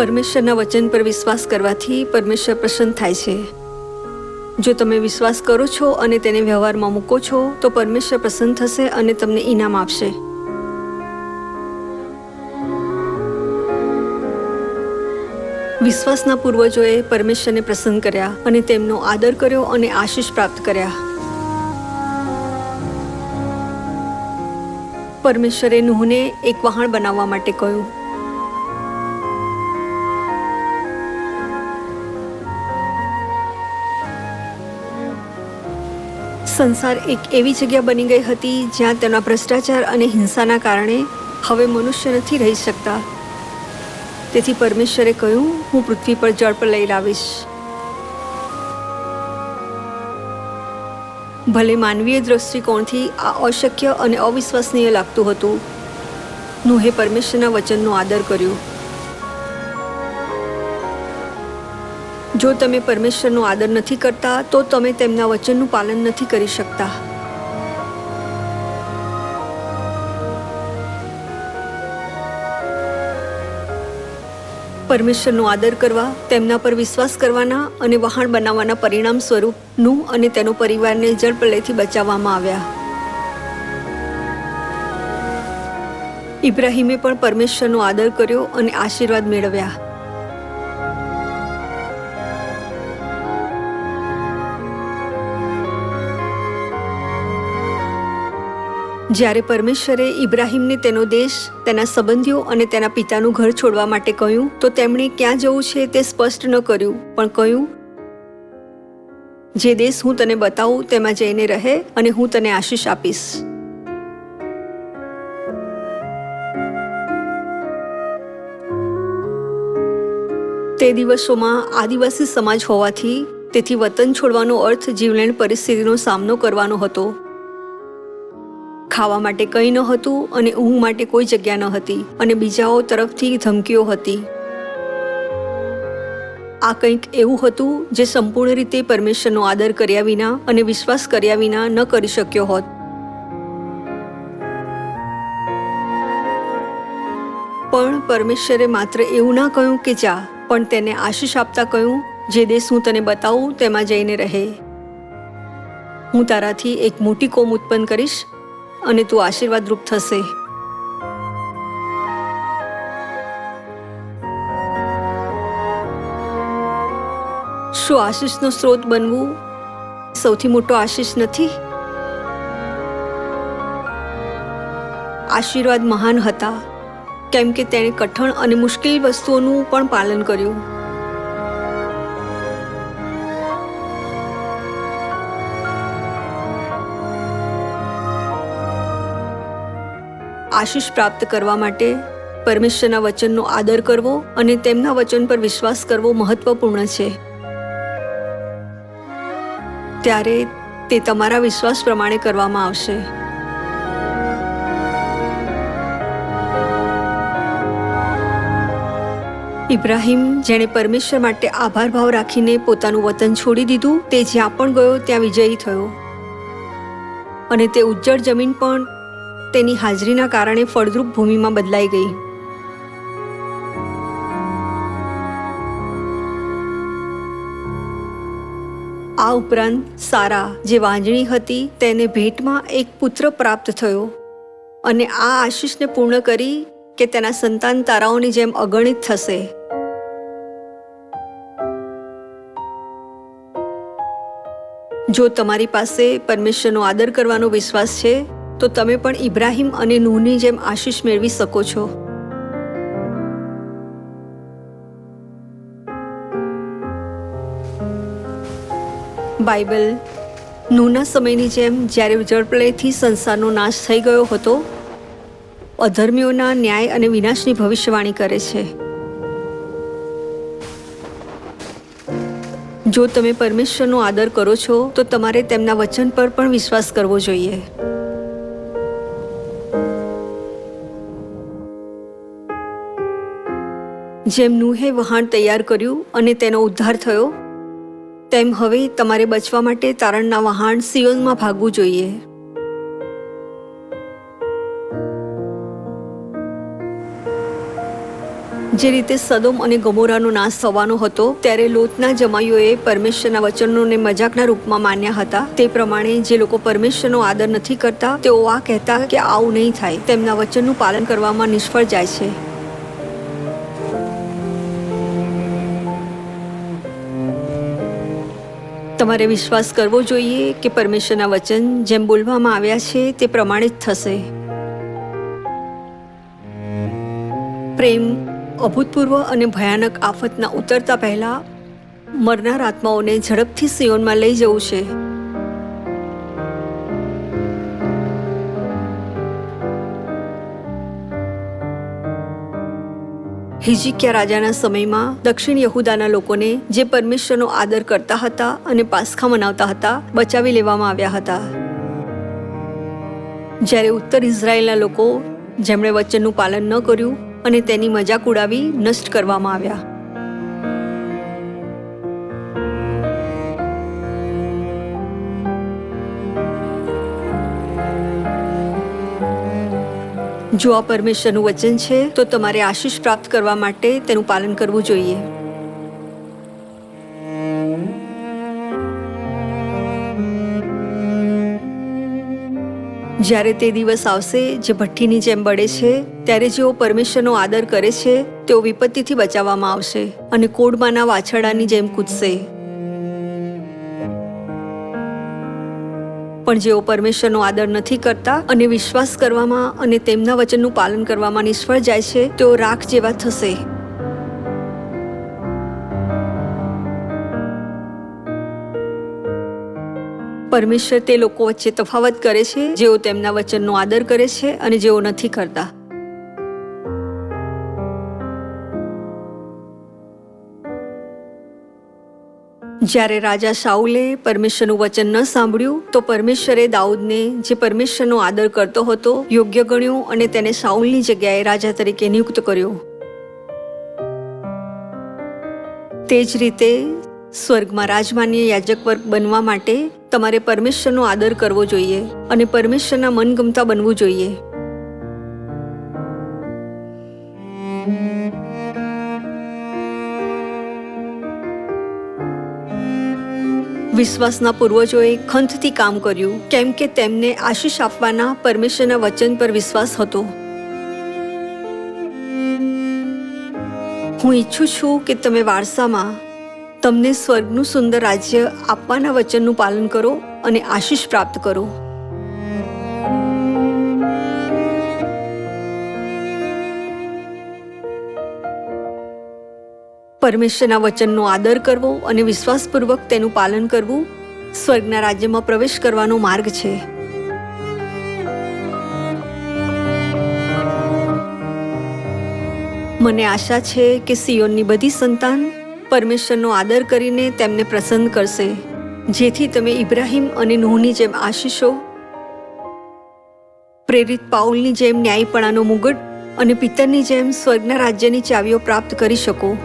પરમેશ્વરના વચન પર વિશ્વાસ કરવાથી પરમેશ્વર પ્રસન્ન થાય છે. જો તમે વિશ્વાસ કરો છો અને તેને વ્યવહારમાં મૂકો છો, તો પરમેશ્વર પ્રસન્ન થશે અને તમને ઇનામ આપશે. વિશ્વાસના પૂર્વજોએ પરમેશ્વરને પ્રસન્ન કર્યા અને તેમનો આદર કર્યો અને આશીષ પ્રાપ્ત કર્યા. પરમેશ્વરે નુહને એક વહાણ બનાવવા માટે કહ્યું સંસાર એક એવી જગ્યા બની ગઈ હતી જ્યાં તેના ભ્રષ્ટાચાર અને હિંસાના કારણે હવે મનુષ્ય નથી રહી શકતા. તેથી પરમેશ્વરે કહ્યું, હું પૃથ્વી પર જળ પર લઈ લાવીશ. ભલે માનવીય દ્રષ્ટિકોણથી આ અશક્ય અને અવિશ્વસનીય લાગતું હતું, નુહે પરમેશ્વરના વચનનો આદર કર્યો. જો તમે પરમેશ્વરનો આદર નથી કરતા, તો તમે તેમના વચનનું પાલન નથી કરી શકતા. પરમેશ્વરનો આદર કરવા, તેમના પર વિશ્વાસ કરવાના અને વહાણ બનાવવાના પરિણામ સ્વરૂપનું અને તેનો પરિવારને જળપ્રલયથી બચાવવામાં આવ્યા. ઇબ્રાહિમે પણ પરમેશ્વરનો આદર કર્યો અને આશીર્વાદ મેળવ્યા. જ્યારે પરમેશ્વરે ઇબ્રાહીમને તેનો દેશ, તેના સંબંધીઓ અને તેના પિતાનું ઘર છોડવા માટે કહ્યું, તો તેમણે ક્યાં જવું છે તે સ્પષ્ટ ન કર્યું, પણ કહ્યું, જે દેશ હું તને બતાવું, તેમાં જઈને રહે અને હું તને આશીષ આપીશ. તે દિવસોમાં આદિવાસી સમાજ હોવાથી તેથી વતન છોડવાનો અર્થ જીવલેણ પરિસ્થિતિનો સામનો કરવાનો હતો. ખાવા માટે કંઈ ન હતું અને ઊંઘ માટે કોઈ જગ્યા ન હતી અને બીજાઓ તરફથી ધમકીઓ હતી. આ કંઈક એવું હતું જે સંપૂર્ણ રીતે પરમેશ્વરનો આદર કર્યા વિના અને વિશ્વાસ કર્યા વિના ન કરી શક્યો હોત. પણ પરમેશ્વરે માત્ર એવું ના કહ્યું કે જા, પણ તેને આશીષ આપતા કહ્યું, જે દેશ હું તને બતાવું, તેમાં જઈને રહે. હું તારાથી એક મોટી કોમ ઉત્પન્ન કરીશ અને તું આશીર્વાદરૂપ થશે. શું આશીષનો સ્ત્રોત બનવું સૌથી મોટો આશીષ નથી? આશીર્વાદ મહાન હતા, કેમ કે તેણે કઠણ અને મુશ્કેલ વસ્તુઓનું પણ પાલન કર્યું. આશીષ પ્રાપ્ત કરવા માટે પરમેશ્વરના વચનનો આદર કરવો અને તેમના વચન પર વિશ્વાસ કરવો મહત્વપૂર્ણ છે. ત્યારે તે તમારા વિશ્વાસ પ્રમાણે કરવામાં આવશે. ઇબ્રાહિમ, જેણે પરમેશ્વર માટે આભાર ભાવ રાખીને પોતાનું વતન છોડી દીધું, તે જ્યાં પણ ગયો, ત્યાં વિજયી થયો. અને તે ઉજ્જળ જમીન પણ તેની હાજરીના કારણે ફળદ્રુપ ભૂમિમાં બદલાઈ ગઈ. આ ઉપરાંત સારા જે વાંજણી હતી તેને ભેટમાં એક પુત્ર પ્રાપ્ત થયો અને આ આશીષને પૂર્ણ કરી કે તેના સંતાન તારાઓની જેમ અગણિત થશે. જો તમારી પાસે પરમેશ્વરનો આદર કરવાનો વિશ્વાસ છે તો તમે પણ ઇબ્રાહિમ અને નૂહની જેમ આશીષ મેળવી શકો છો. બાઇબલ નૂના સમયની જેમ જ્યારે જળપ્રલયથી સંસારનો નાશ થઈ ગયો હતો, અધર્મીઓના ન્યાય અને વિનાશની ભવિષ્યવાણી કરે છે. જો તમે પરમેશ્વરનો આદર કરો છો, તો તમારે તેમના વચન પર પણ વિશ્વાસ કરવો જોઈએ. જેમ નૂહે વહાણ તૈયાર કર્યું અને તેનો ઉદ્ધાર થયો, તેમ હવે તમારે બચવા માટે તારણના વહાણ સિયોનમાં ભાગવું જોઈએ. જે રીતે સદોમ અને ગમોરાનો નાશ થવાનો હતો, ત્યારે લોતના જમાઈઓએ પરમેશ્વરના વચનોને મજાકના રૂપમાં માન્યા હતા. તે પ્રમાણે જે લોકો પરમેશ્વરનો આદર નથી કરતા, તેઓ આ કહેતા કે આવું નહીં થાય. તેમના વચનનું પાલન કરવામાં નિષ્ફળ જાય છે. તમારે વિશ્વાસ કરવો જોઈએ કે પરમેશ્વરના વચન જેમ બોલવામાં આવ્યા છે તે પ્રમાણે જ થશે. પ્રેમ, અભૂતપૂર્વ અને ભયાનક આફતના ઉતરતા પહેલા મરનાર આત્માઓને ઝડપથી સિયોનમાં લઈ જવું છે. હિજિકિયા રાજાના સમયમાં દક્ષિણ યહુદાના લોકોને જે પરમેશ્વરનો આદર કરતા હતા અને પાસખા મનાવતા હતા, બચાવી લેવામાં આવ્યા હતા. જ્યારે ઉત્તર ઇઝરાયેલના લોકો જેમણે વચનનું પાલન ન કર્યું અને તેની મજાક ઉડાવી નષ્ટ કરવામાં આવ્યા. જો આ પરમેશ્વરનું વચન છે, તો તમારે આશીષ પ્રાપ્ત કરવા માટે તેનું પાલન કરવું જોઈએ. જ્યારે તે દિવસ આવશે, જે ભઠ્ઠીની જેમ બળે છે, ત્યારે જેઓ પરમેશ્વરનો આદર કરે છે, તેઓ વિપત્તિથી બચાવવામાં આવશે અને કોડમાંના વાછરડાની જેમ કૂદશે. પણ જેઓ પરમેશ્વરનો આદર નથી કરતા અને વિશ્વાસ કરવામાં અને તેમના વચનનું પાલન કરવામાં નિષ્ફળ જાય છે, તેઓ રાખ જેવા થશે. પરમેશ્વર તે લોકો વચ્ચે તફાવત કરે છે, જેઓ તેમના વચનનો આદર કરે છે અને જેઓ નથી કરતા. જ્યારે રાજા શાઉલે પરમેશ્વરનું વચન ન સાંભળ્યું, તો પરમેશ્વરે દાઉદને જે પરમેશ્વરનો આદર કરતો હતો, યોગ્ય ગણ્યો અને તેને શાઉલની જગ્યાએ રાજા તરીકે નિયુક્ત કર્યો. તે જ રીતે સ્વર્ગમાં રાજમાન્ય યાજક વર્ગ બનવા માટે તમારે પરમેશ્વરનો આદર કરવો જોઈએ અને પરમેશ્વરના મનગમતા બનવું જોઈએ. વિશ્વાસના પૂર્વજોએ ખંતથી કામ કર્યું, કેમ કે તેમને આશીષ આપવાના પરમેશ્વરના વચન પર વિશ્વાસ હતો. હું ઈચ્છું છું કે તમે વારસામાં તમને સ્વર્ગનું સુંદર રાજ્ય આપવાના વચનનું પાલન કરો અને આશીષ પ્રાપ્ત કરો. પરમેશ્વરના વચનનો આદર કરવો અને વિશ્વાસપૂર્વક તેનું પાલન કરવું સ્વર્ગના રાજ્યમાં પ્રવેશ કરવાનો માર્ગ છે. મને આશા છે કે સિયોનની બધી સંતાન પરમેશ્વરનો આદર કરીને તેમને પ્રસન્ન કરશે. જેથી તમે ઇબ્રાહિમ અને નૂહની જેમ આશીષો, પ્રેરિત પાઉલની જેમ ન્યાયપણાનો મુગટ અને પિતરની જેમ સ્વર્ગના રાજ્યની ચાવીઓ પ્રાપ્ત કરી શકો.